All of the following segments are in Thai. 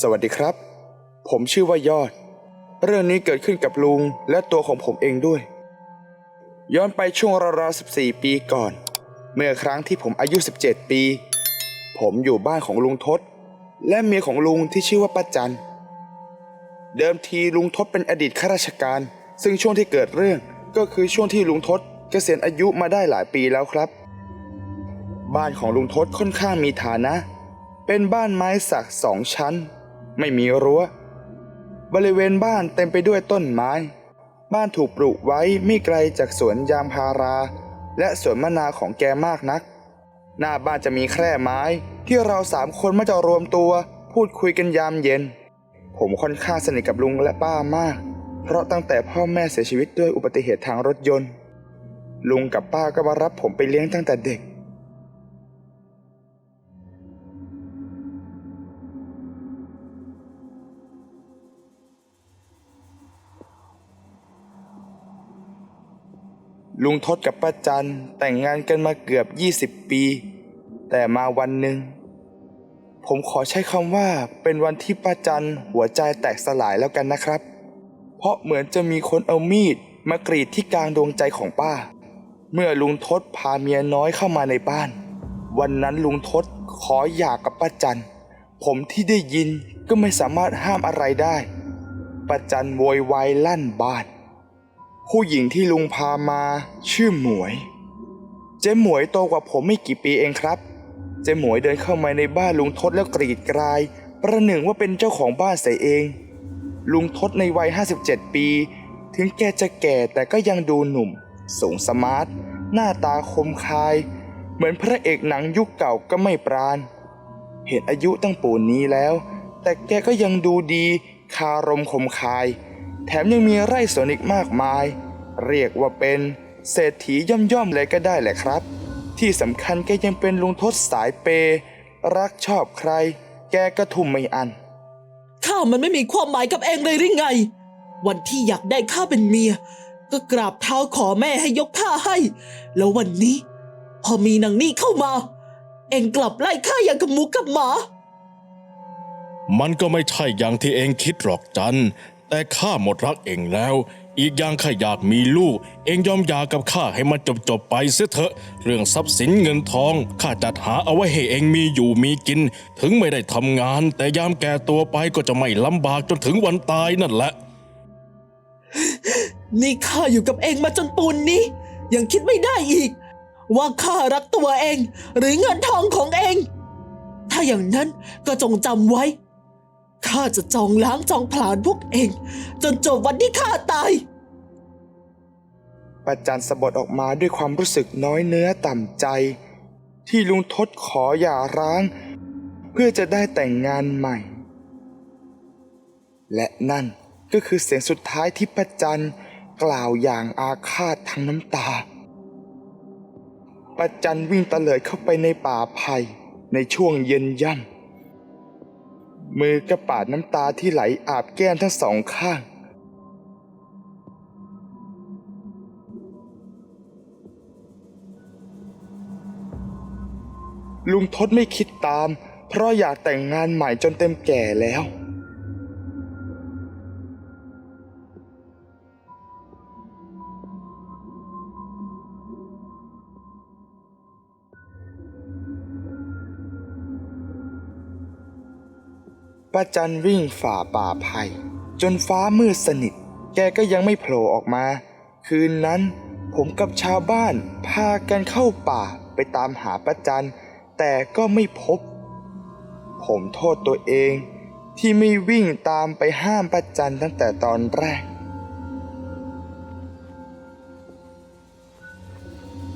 สวัสดีครับ ผมชื่อว่ายอด เรื่องนี้เกิดขึ้นกับลุงและตัวของผมเองด้วย ย้อนไปช่วงราวๆ14 ปีก่อน เมื่อครั้งที่ผมอายุ 17 ปี ผมอยู่บ้านของลุงทศ และเมียของลุงที่ชื่อว่าป้าจัน เดิมทีลุงทศเป็นอดีตข้าราชการ ซึ่งช่วงที่เกิดเรื่องก็คือช่วงที่ลุงทศเกษียณอายุมาได้หลายปีแล้วครับ บ้านของลุงทศค่อนข้างมีฐานะ เป็นบ้านไม้สักสองชั้น ไม่มีรั้ว บริเวณบ้านเต็มไปด้วยต้นไม้ บ้านถูกปลูกไว้ไม่ไกลจากสวนยางพารา และสวนมะนาวของแกมากนัก หน้าบ้านจะมีแคร่ไม้ที่เราสามคนมักจะรวมตัว พูดคุยกันยามเย็น ผมค่อนข้างสนิทกับลุงและป้ามาก เพราะตั้งแต่พ่อแม่เสียชีวิตด้วยอุบัติเหตุทางรถยนต์ ลุงกับป้าก็มารับผมไปเลี้ยงตั้งแต่เด็ก ลุงทศกับป้าจันแต่งงานกันมาเกือบ 20 ปี แต่มาวันหนึ่ง ผมขอใช้คำว่าเป็นวันที่ป้าจันหัวใจแตกสลายแล้วกันนะครับ เพราะเหมือนจะมีคนเอามีดมากรีดที่กลางดวงใจของป้า เมื่อลุงทศพาเมียน้อยเข้ามาในบ้าน วันนั้นลุงทศขอหย่ากับป้าจันผมที่ได้ยินก็ไม่สามารถห้ามอะไรได้ป้าจันโวยวายลั่นบ้าน ผู้หญิงที่ลุงพามาชื่อหมวย เจ๊หมวยโตกว่าผมไม่กี่ปีเองครับ เจ๊หมวยเดินเข้ามาในบ้านลุงทศแล้วกรีดกราย ประหนึ่งว่าเป็นเจ้าของบ้านเสียเอง ลุงทศในวัย 57 ปี ถึงแกจะแก่แต่ก็ยังดูหนุ่ม สูงสมาร์ท หน้าตาคมคาย เหมือนพระเอกหนังยุคเก่าก็ไม่ปราณ เห็นอายุตั้งปูนนี้แล้ว แต่แกก็ยังดูดีคารมคมคาย แถมยังมีไร่สวนอีกมากมาย เรียกว่าเป็นเศรษฐีย่อมๆเลยก็ได้แหละครับ ที่สำคัญแกยังเป็นลุงทศสายเปย์รักชอบใคร แกก็ทุ่มไม่อัน ข้ามันไม่มีความหมายกับเองเลยหรือไง วันที่อยากได้ข้าเป็นเมีย ก็กราบเท้าขอแม่ให้ยกข้าให้ แล้ววันนี้ พอมีนางนี่เข้ามา เองกลับไล่ข้าอย่างกับหมูกับหมามันก็ไม่ใช่อย่างที่เองคิดหรอกจัน แต่ข้าหมดรักเองแล้ว อีกอย่างข้าอยากมีลูก เองยอมหย่ากับข้าให้มันจบจบไปเสียเถอะ เรื่องทรัพย์สินเงินทองข้าจัดหาเอาไว้ให้เองมีอยู่มีกิน ถึงไม่ได้ทำงาน แต่ยามแก่ตัวไปก็จะไม่ลำบากจนถึงวันตายนั่นแหละ นี่ข้าอยู่กับเองมาจนปูนนี้ ยังคิดไม่ได้อีก ว่าข้ารักตัวเอง หรือเงินทองของเอง ถ้าอย่างนั้นก็จงจำไว้ ข้าจะจองล้างจองผลาญพวกเอง จนจบวันที่ข้าตาย ประจันสะบดออกมาด้วยความรู้สึกน้อยเนื้อต่ำใจ ที่ลุงทศขออย่าร้าง เพื่อจะได้แต่งงานใหม่ และนั่นก็คือเสียงสุดท้ายที่ประจันกล่าวอย่างอาฆาตทั้งน้ำตาประจันวิ่งตะเลิดเข้าไปในป่าไผ่ในช่วงเย็นย่ำ มือกระปาดน้ำตาที่ไหลอาบแก้มทั้งสองข้าง ลุงทศไม่คิดตาม เพราะอยากแต่งงานใหม่จนเต็มแก่แล้ว ป้าจันวิ่งฝ่าป่าไผ่จนฟ้ามืดสนิท แกก็ยังไม่โผล่ออกมา คืนนั้นผมกับชาวบ้านพากันเข้าป่าไปตามหาป้าจัน แต่ก็ไม่พบ ผมโทษตัวเองที่ไม่วิ่งตามไปห้ามป้าจันตั้งแต่ตอนแรก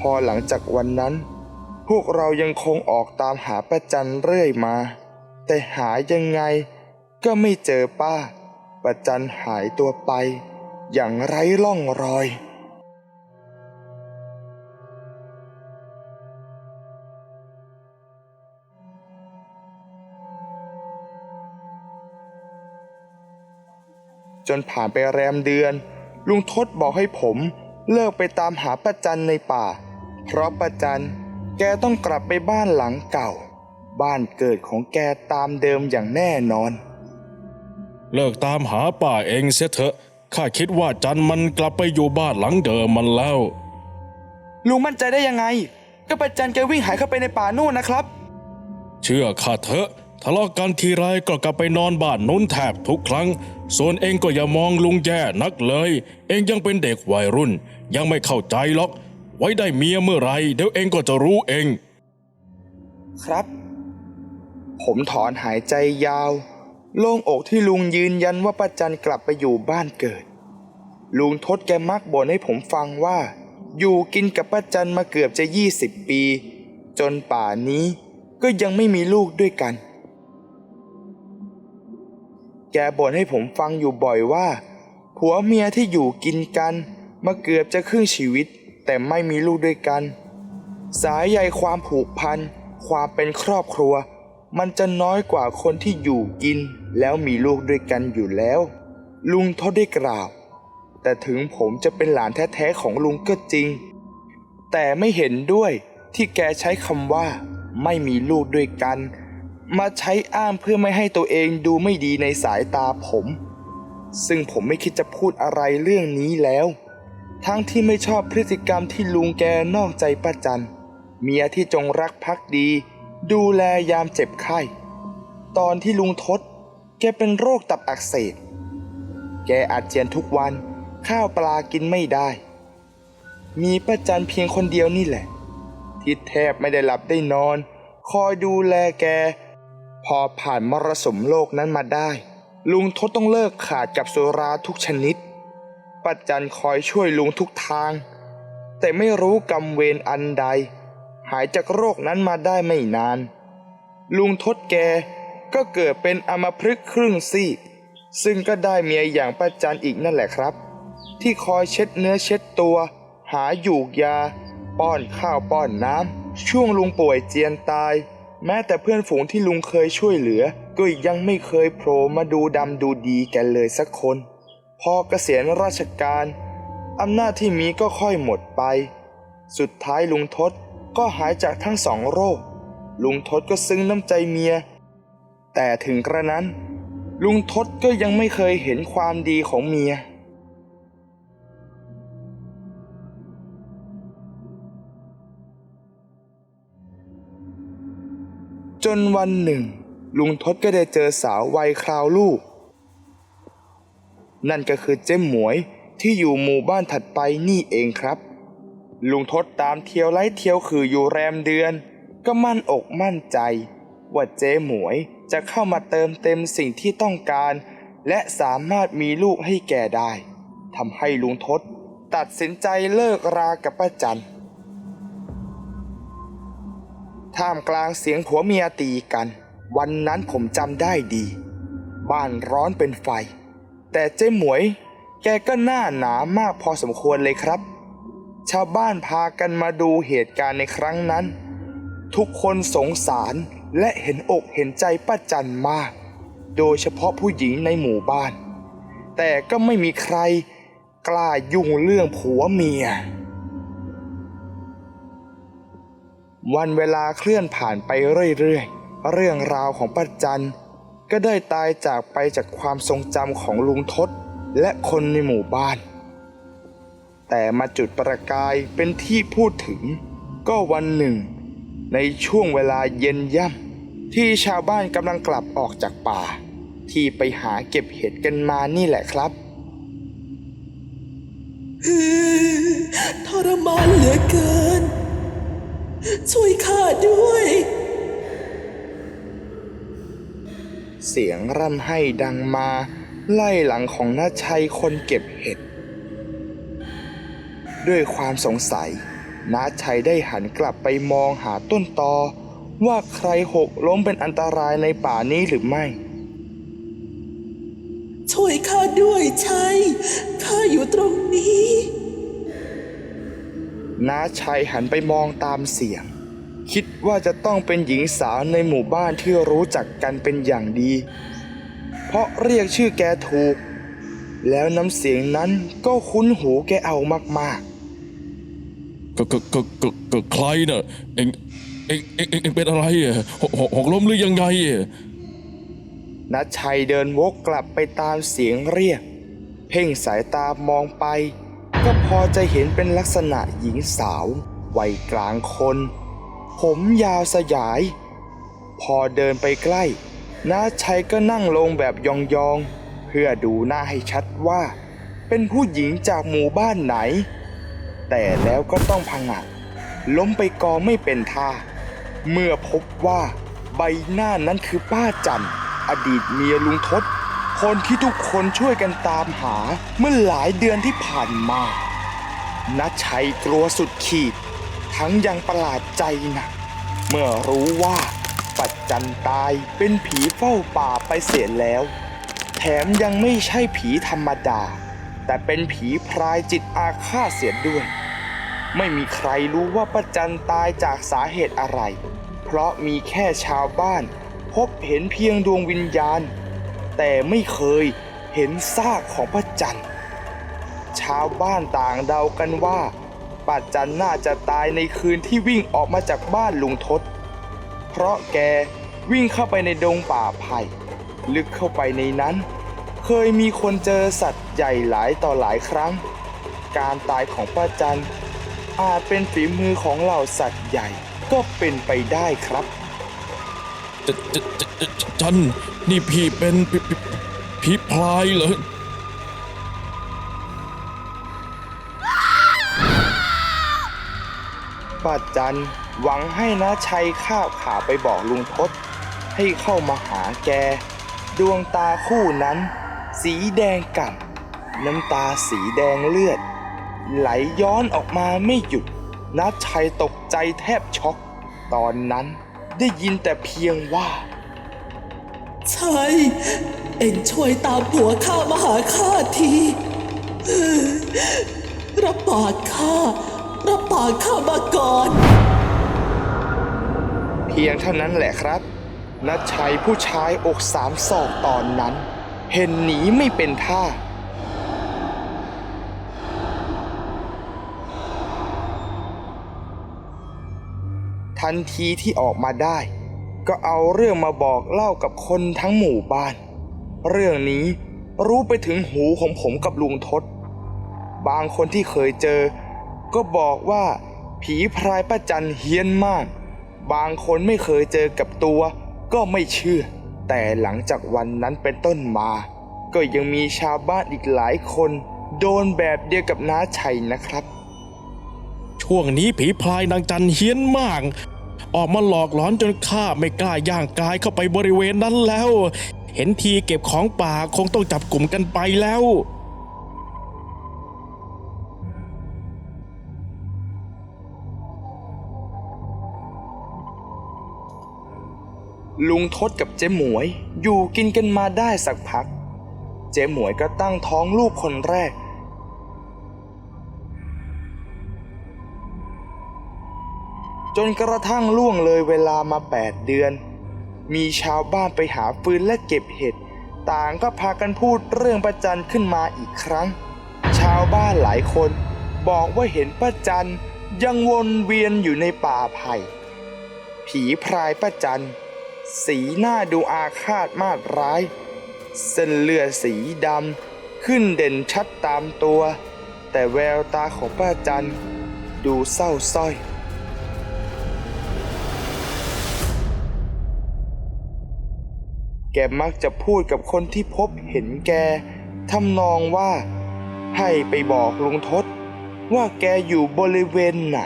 พอหลังจากวันนั้น พวกเรายังคงออกตามหาป้าจันเรื่อยมา แต่หายังไงก็ไม่เจอป้าป้าจันหายตัวไป อย่างไร้ร่องรอย จนผ่านไปแรมเดือน ลุงทศบอกให้ผมเลิกไปตามหาป้าจันในป่า เพราะป้าจันแกต้องกลับไปบ้านหลังเก่า บ้านเกิดของแกตามเดิมอย่างแน่นอน เลิกตามหาป้าเองเสียเถอะ ข้าคิดว่าจันมันกลับไปอยู่บ้านหลังเดิมมันแล้ว ลุงมั่นใจได้ยังไง ก็ป้าจันแกวิ่งหายเข้าไปในป่านู่นนะครับ เชื่อข้าเถอะ ทะเลาะกันทีไรก็กลับไปนอนบ้านนู้นแทบทุกครั้ง ส่วนเองก็อย่ามองลุงแย่นักเลย เองยังเป็นเด็กวัยรุ่น ยังไม่เข้าใจหรอก ไว้ได้เมียเมื่อไหรเดี๋ยวเองก็จะรู้เองครับ ผมถอนหายใจยาว โล่งอกที่ลุงยืนยันว่าป้าจันกลับไปอยู่บ้านเกิด ลุงทศแกมักบ่นให้ผมฟังว่า อยู่กินกับป้าจันมาเกือบจะ20ปี จนป่านี้ก็ยังไม่มีลูกด้วยกัน แกบ่นให้ผมฟังอยู่บ่อยว่า ผัวเมียที่อยู่กินกันมาเกือบจะครึ่งชีวิต แต่ไม่มีลูกด้วยกัน สายใยความผูกพัน ความเป็นครอบครัว มันจะน้อยกว่าคนที่อยู่กินแล้วมีลูกด้วยกันอยู่แล้ว ลุงทดได้กล่าว แต่ถึงผมจะเป็นหลานแท้ๆของลุงก็จริง แต่ไม่เห็นด้วยที่แกใช้คำว่า ไม่มีลูกด้วยกัน มาใช้อ้างเพื่อไม่ให้ตัวเองดูไม่ดีในสายตาผม ซึ่งผมไม่คิดจะพูดอะไรเรื่องนี้แล้ว ทั้งที่ไม่ชอบพฤติกรรมที่ลุงแกนอกใจป้าจันเมียที่จงรักภักดี ดูแลยามเจ็บไข้ ตอนที่ลุงทศ แกเป็นโรคตับอักเสบ แกอาเจียนทุกวัน ข้าวปลากินไม่ได้ มีป้าจันเพียงคนเดียวนี่แหละ ที่แทบไม่ได้หลับได้นอน คอยดูแลแก พอผ่านมรสุมโลกนั้นมาได้ ลุงทศต้องเลิกขาดกับสุราทุกชนิดป้าจันคอยช่วยลุงทุกทาง แต่ไม่รู้กรรมเวรอันใด หายจากโรคนั้นมาได้ไม่นาน ลุงทศแกก็เกิดเป็นอมพฤกครึ่งซีก ซึ่งก็ได้เมียอย่างป้าจันอีกนั่นแหละครับ ที่คอยเช็ดเนื้อเช็ดตัว หาหยูกยา ป้อนข้าวป้อนน้ำช่วงลุงป่วยเจียนตาย แม้แต่เพื่อนฝูงที่ลุงเคยช่วยเหลือ ก็ยังไม่เคยโผล่มาดูดำดูดีแกเลยสักคน พอเกษียณราชการอำนาจที่มีก็ค่อยหมดไป สุดท้ายลุงทศ ก็หายจากทั้งสองโรค ลุงทศก็ซึ้งน้ำใจเมีย แต่ถึงกระนั้น ลุงทศก็ยังไม่เคยเห็นความดีของเมีย จนวันหนึ่ง ลุงทศก็ได้เจอสาววัยคราวลูก นั่นก็คือเจ้หมวยที่อยู่หมู่บ้านถัดไปนี่เองครับ ลุงทศตามเที่ยวไล่เที่ยวคืออยู่แรมเดือน ก็มั่นอกมั่นใจ ว่าเจ๊หมวยจะเข้ามาเติมเต็มสิ่งที่ต้องการ และสามารถมีลูกให้แกได้ทำให้ลุงทศตัดสินใจเลิกรากับป้าจันท่ามกลางเสียงผัวเมียตีกัน วันนั้นผมจำได้ดี บ้านร้อนเป็นไฟ แต่เจ๊หมวย แกก็หน้าหนามากพอสมควรเลยครับ ชาวบ้านพากันมาดูเหตุการณ์ในครั้งนั้น ทุกคนสงสารและเห็นอกเห็นใจป้าจันมาก โดยเฉพาะผู้หญิงในหมู่บ้าน แต่ก็ไม่มีใครกล้ายุ่งเรื่องผัวเมีย วันเวลาเคลื่อนผ่านไปเรื่อยๆ เรื่องราวของป้าจันก็ได้ตายจากไปจากความทรงจำของลุงทศและคนในหมู่บ้าน แต่มาจุดประกายเป็นที่พูดถึง ก็วันหนึ่ง ในช่วงเวลาเย็นย่ำที่ชาวบ้านกำลังกลับออกจากป่า ที่ไปหาเก็บเห็ดกันมานี่แหละครับทรมานเหลือเกิน ช่วยข้าด้วย เสียงร่ำไห้ดังมา ไล่หลังของน้าชัยคนเก็บเห็ด ด้วยความสงสัยน้าชัยได้หันกลับไปมองหาต้นตอ ว่าใครหกล้มเป็นอันตรายในป่านี้หรือไม่ ช่วยข้าด้วยชัยข้าอยู่ตรงนี้น้าชัยหันไปมองตามเสียง คิดว่าจะต้องเป็นหญิงสาวในหมู่บ้านที่รู้จักกันเป็นอย่างดี เพราะเรียกชื่อแกถูก แล้วน้ำเสียงนั้นก็คุ้นหูแกเอามาก ก็ก็ก็ก็ก็ใครน่ะเอ็งเอ็งเอ็งเอ็งเอ็งเป็นอะไรอะหกหกหกล้มหรือยังไงอะนัดชัยเดินวกกลับไปตามเสียงเรียก เพ่งสายตามองไป ก็พอจะเห็นเป็นลักษณะหญิงสาววัยกลางคน ผมยาวสยาย พอเดินไปใกล้น้าชัยก็นั่งลงแบบยองๆ เพื่อดูหน้าให้ชัดว่า เป็นผู้หญิงจากหมู่บ้านไหน แต่แล้วก็ต้องพังงะล้มไปกองไม่เป็นท่า เมื่อพบว่าใบหน้านั้นคือป้าจันอดีตเมียลุงทศ คนที่ทุกคนช่วยกันตามหาเมื่อหลายเดือนที่ผ่านมานัชชัยกลัวสุดขีด ทั้งยังประหลาดใจหนักเมื่อรู้ว่าปัจจันตายเป็นผีเฝ้าป่าไปเสียแล้ว แถมยังไม่ใช่ผีธรรมดา แต่เป็นผีพรายจิตอาฆาตเสียด้วย ไม่มีใครรู้ว่าป้าจันตายจากสาเหตุอะไร เพราะมีแค่ชาวบ้าน พบเห็นเพียงดวงวิญญาณ แต่ไม่เคยเห็นซากของป้าจันชาวบ้านต่างเดากันว่าป้าจันน่าจะตายในคืนที่วิ่งออกมาจากบ้านลุงทศ เพราะแกวิ่งเข้าไปในดงป่าไผ่ลึกเข้าไปในนั้น เคยมีคนเจอสัตว์ใหญ่หลายต่อหลายครั้ง การตายของป้าจัน อาจเป็นฝีมือของเหล่าสัตว์ใหญ่ก็เป็นไปได้ครับจะจะจะจะจะจันนี่พี่เป็นผีผีผีพลายเหรอป้าจันหวังให้นาชัยข้าวขาไปบอกลุงทศให้เข้ามาหาแก ดวงตาคู่นั้น สีแดงก่ำน้ำตาสีแดงเลือด ไหลย้อนออกมาไม่หยุดนาชัยตกใจแทบช็อก ตอนนั้นได้ยินแต่เพียงว่าใช่เอ็งช่วยตามผัวข้ามาหาข้าทีรับปากข้ารับปากข้ามาก่อน เพียงเท่านั้นแหละครับนัชชัยผู้ชายอกสามศอกตอนนั้น เห็นหนีไม่เป็นท่า ทันทีที่ออกมาได้ ก็เอาเรื่องมาบอกเล่ากับคนทั้งหมู่บ้าน เรื่องนี้รู้ไปถึงหูของผมกับลุงทศ บางคนที่เคยเจอ ก็บอกว่าผีพรายป้าจันเฮี้ยนมาก บางคนไม่เคยเจอกับตัวก็ไม่เชื่อ แต่หลังจากวันนั้นเป็นต้นมา ก็ยังมีชาวบ้านอีกหลายคน โดนแบบเดียวกับน้าชัยนะครับ ช่วงนี้ผีพลายนางจันเฮี้ยนมาก ออกมาหลอกหลอนจนข้าไม่กล้าย่างกายเข้าไปบริเวณนั้นแล้ว เห็นทีเก็บของป่าคงต้องจับกลุ่มกันไปแล้วลุงทศกับเจ๊หมวยอยู่กินกันมาได้สักพัก เจ๊หมวยก็ตั้งท้องลูกคนแรก จนกระทั่งล่วงเลยเวลามา 8 เดือน มีชาวบ้านไปหาฟืนและเก็บเห็ด ต่างก็พากันพูดเรื่องประจันขึ้นมาอีกครั้ง ชาวบ้านหลายคนบอกว่าเห็นป้าจันยังวนเวียนอยู่ในป่าไผ่ ผีพรายป้าจันสีหน้าดูอาฆาตมาดร้าย เส้นเลือดสีดำขึ้นเด่นชัดตามตัว แต่แววตาของป้าจันดูเศร้าสร้อย แกมักจะพูดกับคนที่พบเห็นแกทำนองว่า ให้ไปบอกลุงทศว่าแกอยู่บริเวณไหน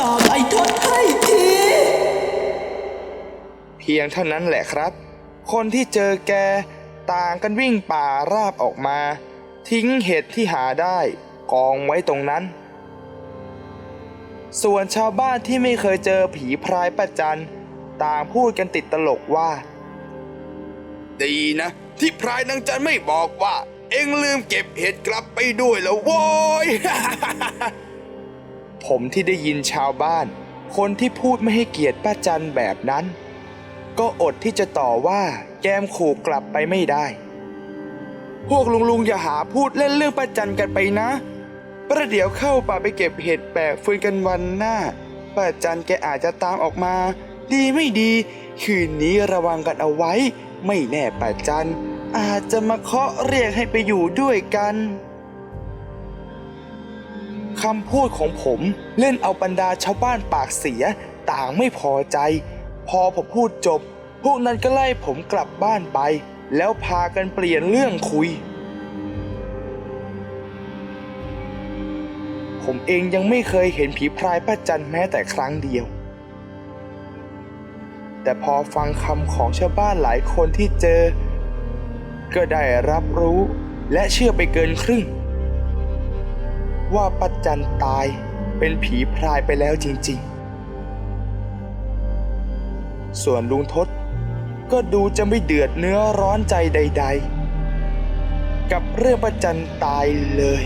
ตามไอ้ทศให้ที เพียงเท่านั้นแหละครับ คนที่เจอแกต่างกันวิ่งป่าราบออกมา ทิ้งเห็ดที่หาได้กองไว้ตรงนั้น ส่วนชาวบ้านที่ไม่เคยเจอผีพรายประจันต่างพูดกันติดตลกว่า ดีนะ ที่พรายนางจันไม่บอกว่า เอ็งลืมเก็บเห็ดกลับไปด้วยแล้วโว้ย ผมที่ได้ยินชาวบ้าน คนที่พูดไม่ให้เกียรติป้าจันแบบนั้น ก็อดที่จะต่อว่าแก้มขู่กลับไปไม่ได้ พวกลุงลุงๆอย่าหาพูดเล่นเรื่องป้าจันกันไปนะ ประเดี๋ยวเข้าป่าไปเก็บเห็ดแปลกฟืนกันวันหน้าป้าจันแกอาจจะตามออกมา ดีไม่ดี คืนนี้ระวังกันเอาไว้ ไม่แน่ป้าจัน อาจจะมาเคาะเรียกให้ไปอยู่ด้วยกันคำพูดของผมเล่นเอาบรรดาชาวบ้านปากเสียต่างไม่พอใจ พอผมพูดจบ พวกนั้นก็ไล่ผมกลับบ้านไป แล้วพากันเปลี่ยนเรื่องคุย ผมเองยังไม่เคยเห็นผีพรายป้าจันแม้แต่ครั้งเดียว แต่พอฟังคำของชาวบ้านหลายคนที่เจอ ก็ได้รับรู้และเชื่อไปเกินครึ่ง ว่าป้าจันตายเป็นผีพรายไปแล้วจริง ๆ ส่วนลุงทศก็ดูจะไม่เดือดเนื้อร้อนใจใด ๆ กับเรื่องป้าจันตายเลย